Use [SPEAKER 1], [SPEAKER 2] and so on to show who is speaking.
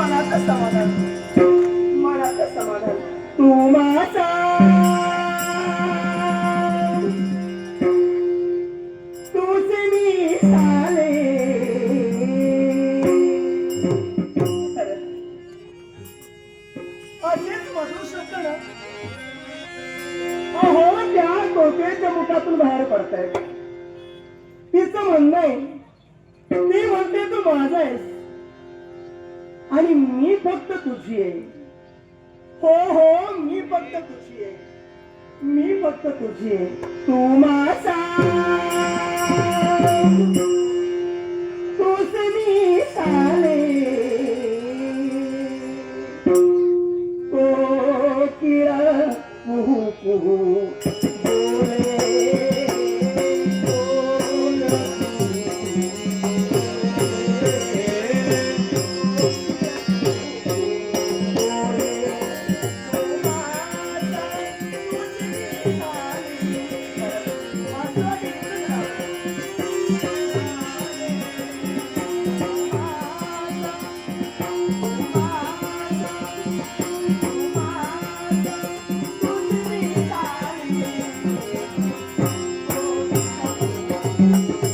[SPEAKER 1] समाधान. समाधान. तू माझा तूच मी साले. खरंच. असेच मधुर शब्द ना अहो त्या कोकेच्या मुखातून बाहेर पडतायत. तिचं म्हणणं आहे ती म्हणते तू माझा आहेस. आणि मी फक्त तुझी आहे. हो हो मी फक्त तुझी आहे. मी फक्त तुझी आहे. तू माझा. तूच मी साले thank you